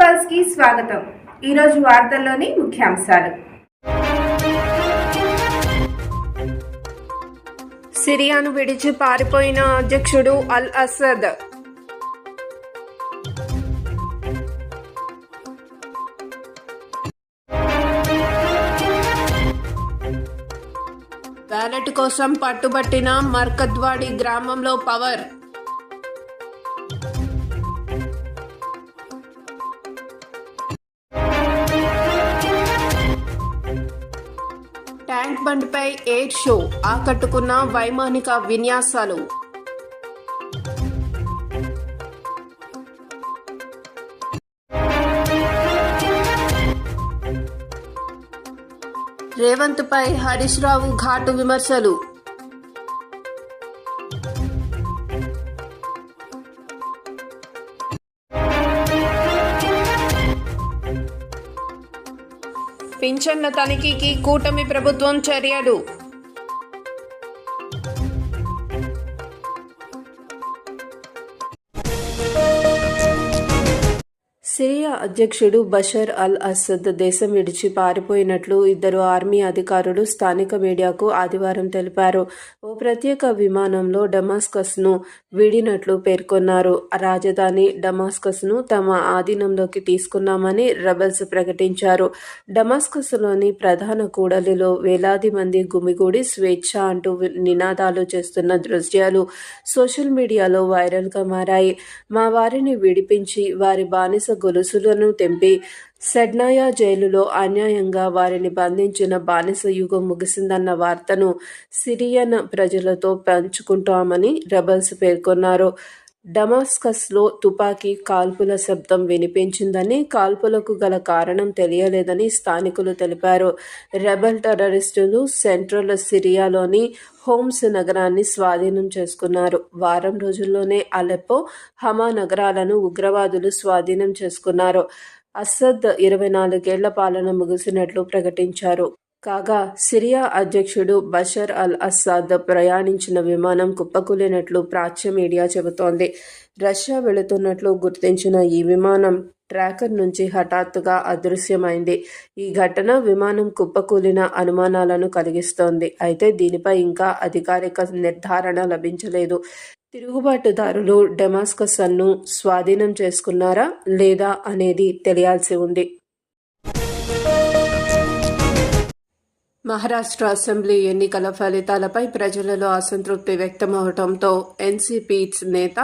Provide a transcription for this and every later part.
పల్స్కి స్వాగతం. ఈరోజు వార్తల్లోని ముఖ్యాంశాలు. సిరియాను విడిచి పారిపోయిన అధ్యక్షుడు అల్ అసద్. బ్యాలెట్ కోసం పట్టుబట్టిన మర్కద్వాడి గ్రామంలో పవర్. ట్యాంక్ బండ్పై ఎయిర్ షో ఆకట్టుకున్న వైమానిక విన్యాసాలు. రేవంత్ పై హరీష్ రావు ఘాటు విమర్శలు. పింఛన్ల తనిఖీకి కూటమి ప్రభుత్వం చర్యలు. సిరియా అధ్యక్షుడు బషర్ అల్ అసద్ దేశం విడిచి పారిపోయినట్లు ఇద్దరు ఆర్మీ అధికారులు స్థానిక మీడియాకు ఆదివారం తెలిపారు. ఓ ప్రత్యేక విమానంలో డమాస్కస్ను వీడినట్లు పేర్కొన్నారు. రాజధాని డమాస్కస్ను తమ ఆధీనంలోకి తీసుకున్నామని రెబల్స్ ప్రకటించారు. డమాస్కస్లోని ప్రధాన కూడలిలో వేలాది మంది గుమిగూడి స్వేచ్ఛ అంటూ నినాదాలు చేస్తున్న దృశ్యాలు సోషల్ మీడియాలో వైరల్గా మారాయి. మా వారిని విడిపించి వారి బానిస గొలుసులను తెంపి సెడ్నాయా జైలులో అన్యాయంగా వారిని బంధించిన బానిస యుగం ముగిసిందన్న వార్తను సిరియన్ ప్రజలతో పంచుకుంటామని రెబల్స్ పేర్కొన్నారు. డమాస్కస్లో తుపాకీ కాల్పుల శబ్దం వినిపించిందని కాల్పులకు గల కారణం తెలియలేదని స్థానికులు తెలిపారు. రెబల్ టెర్రరిస్టులు సెంట్రల్ సిరియాలోని హోమ్స్ నగరాన్ని స్వాధీనం చేసుకున్నారు. వారం రోజుల్లోనే అలెప్పో హమా నగరాలను ఉగ్రవాదులు స్వాధీనం చేసుకున్నారు. అసద్ ఇరవై నాలుగేళ్ళ పాలన ముగిసినట్లు ప్రకటించారు. కాగా సిరియా అధ్యక్షుడు బషర్ అల్ అసాద్ ప్రయాణించిన విమానం కుప్పకూలినట్లు ప్రాచ్య మీడియా చెబుతోంది. రష్యా వెళుతున్నట్లు గుర్తించిన ఈ విమానం ట్రాకర్ నుంచి హఠాత్తుగా అదృశ్యమైంది. ఈ ఘటన విమానం కుప్పకూలిన అనుమానాలను కలిగిస్తోంది. అయితే దీనిపై ఇంకా అధికారిక నిర్ధారణ లభించలేదు. తిరుగుబాటుదారులు డెమాస్కసన్ను స్వాధీనం చేసుకున్నారా లేదా అనేది తెలియాల్సి ఉంది. మహారాష్ట్ర అసెంబ్లీ ఎన్నికల ఫలితాలపై ప్రజలలో అసంతృప్తి వ్యక్తమవడంతో ఎన్సీపీ నేత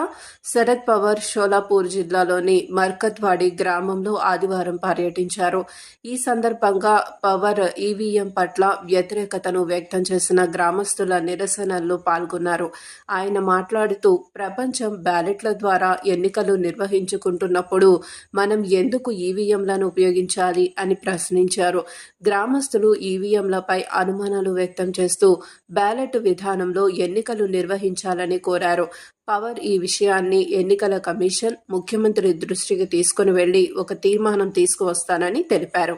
శరద్ పవార్ షోలాపూర్ జిల్లాలోని మర్కత్వాడి గ్రామంలో ఆదివారం పర్యటించారు. ఈ సందర్భంగా పవర్ ఈవీఎం పట్ల వ్యతిరేకతను వ్యక్తం చేసిన గ్రామస్తుల నిరసనల్లో పాల్గొన్నారు. ఆయన మాట్లాడుతూ ప్రపంచం బ్యాలెట్ల ద్వారా ఎన్నికలు నిర్వహించుకుంటున్నప్పుడు మనం ఎందుకు ఈవీఎంలను ఉపయోగించాలి? అని ప్రశ్నించారు. గ్రామస్తులు ఈవీఎంలపై అనుమానాలు వ్యక్తం చేస్తూ బ్యాలెట్ విధానంలో ఎన్నికలు నిర్వహించాలని కోరారు. పవర్ ఈ విషయాన్ని ఎన్నికల కమిషన్ ముఖ్యమంత్రి దృష్టికి తీసుకుని వెళ్ళి ఒక తీర్మానం తీసుకువస్తానని తెలిపారు.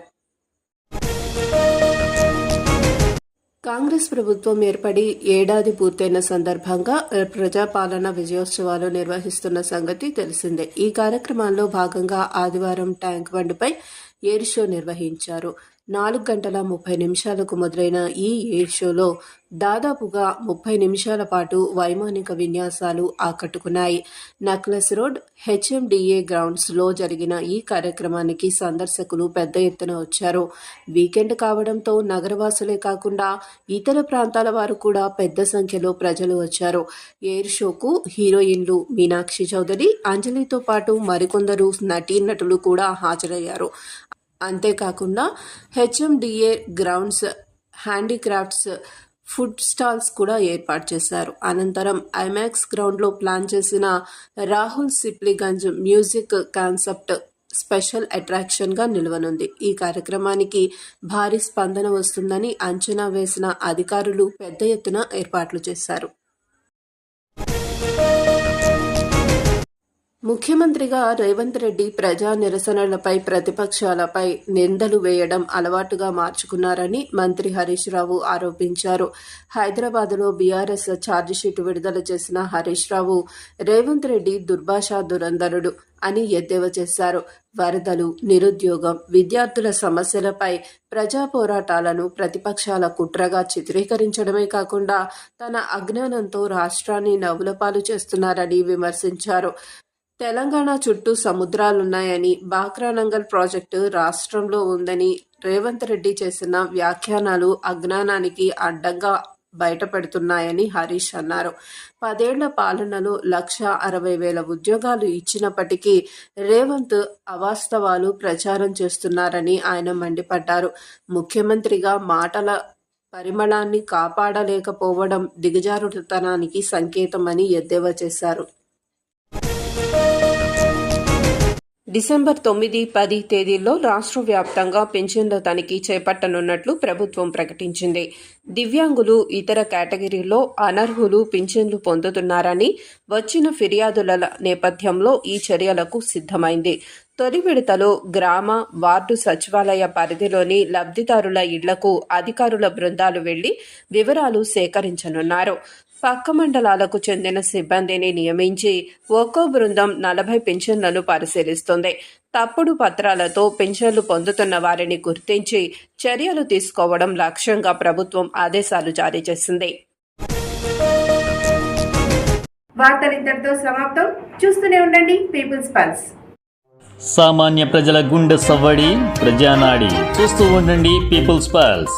కాంగ్రెస్ ప్రభుత్వం ఏర్పడి ఏడాది పూర్తయిన సందర్భంగా ప్రజాపాలన విజయోత్సవాలు నిర్వహిస్తున్న సంగతి తెలిసిందే. ఈ కార్యక్రమాల్లో భాగంగా ఆదివారం ట్యాంక్ బండ్పై ఎయిర్ షో నిర్వహించారు. నాలుగు గంటల ముప్పై నిమిషాలకు మొదలైన ఈ ఎయిర్ షోలో దాదాపుగా ముప్పై నిమిషాల పాటు వైమానిక విన్యాసాలు ఆకట్టుకున్నాయి. నక్లెస్ రోడ్ హెచ్ఎండిఏ గ్రౌండ్స్లో జరిగిన ఈ కార్యక్రమానికి సందర్శకులు పెద్ద ఎత్తున వచ్చారు. వీకెండ్ కావడంతో నగరవాసులే కాకుండా ఇతర ప్రాంతాల వారు కూడా పెద్ద సంఖ్యలో ప్రజలు వచ్చారు. ఎయిర్ షోకు హీరోయిన్లు మీనాక్షి చౌదరి అంజలితో పాటు మరికొందరు నటీనటులు కూడా హాజరయ్యారు. అంతేకాకుండా HMDA grounds handicrafts food stalls కూడా ఏర్పాటు చేశారు. అనంతరం ఐమాక్స్ గ్రౌండ్లో ప్లాన్ చేసిన Rahul Sipligunj music concept special అట్రాక్షన్గా నిలవనుంది. ఈ కార్యక్రమానికి భారీ స్పందన వస్తుందని అంచనా వేసిన అధికారులు పెద్ద ఎత్తున ఏర్పాట్లు చేశారు. ముఖ్యమంత్రిగా రేవంత్ రెడ్డి ప్రజా నిరసనలపై ప్రతిపక్షాలపై నిందలు వేయడం అలవాటుగా మార్చుకున్నారని మంత్రి హరీష్ రావు ఆరోపించారు. హైదరాబాద్లో బీఆర్ఎస్ ఛార్జిషీట్ విడుదల చేసిన హరీష్ రావు రేవంత్ రెడ్డి దుర్భాషా దురంధరుడు అని ఎద్దేవా చేశారు. వరదలు నిరుద్యోగం విద్యార్థుల సమస్యలపై ప్రజా పోరాటాలను ప్రతిపక్షాల కుట్రగా చిత్రీకరించడమే కాకుండా తన అజ్ఞానంతో రాష్ట్రాన్ని నవ్వులపాలు చేస్తున్నారని విమర్శించారు. తెలంగాణ చుట్టూ సముద్రాలున్నాయని బాక్రానంగల్ ప్రాజెక్టు రాష్ట్రంలో ఉందని రేవంత్ రెడ్డి చేసిన వ్యాఖ్యానాలు అజ్ఞానానికి అడ్డంగా బయటపెడుతున్నాయని హరీష్ అన్నారు. పదేళ్ళ పాలనలో లక్ష అరవై వేల ఉద్యోగాలు ఇచ్చినప్పటికీ రేవంత్ అవాస్తవాలు ప్రచారం చేస్తున్నారని ఆయన మండిపడ్డారు. ముఖ్యమంత్రిగా మాటల పరిమళాన్ని కాపాడలేకపోవడం దిగజారుతనానికి సంకేతమని ఎద్దేవా చేశారు. డిసెంబర్ తొమ్మిది పది తేదీల్లో రాష్ట్ర వ్యాప్తంగా పెన్షన్ల తనిఖీ చేపట్టనున్నట్లు ప్రభుత్వం ప్రకటించింది. దివ్యాంగులు ఇతర కేటగిరీల్లో అనర్హులు పింఛన్లు పొందుతున్నారని వచ్చిన ఫిర్యాదుల నేపథ్యంలో ఈ చర్యలకు సిద్ధమైంది. తొలి విడతలో గ్రామ వార్డు సచివాలయ పరిధిలోని లబ్ధిదారుల ఇళ్ళకు అధికారుల బృందాలు వెళ్ళి వివరాలు సేకరించనున్నారు. పక్క మండలాలకు చెందిన సిబ్బందిని నియమించి ఒక్కో బృందం నలభై పెన్షన్లను పరిశీలిస్తుంది. తప్పుడు పత్రాలతో పెన్షన్లు పొందుతున్న వారిని గుర్తించి చర్యలు తీసుకోవడం లక్ష్యంగా ప్రభుత్వం ఆదేశాలు జారీ చేసింది. వార్తలు ఇంతటితో సమాప్తం. చూస్తూనే ఉండండి పీపుల్స్ పల్స్. సామాన్య ప్రజల గుండె సవ్వడి ప్రజానాడి. చూస్తూ ఉండండి పీపుల్స్ పల్స్.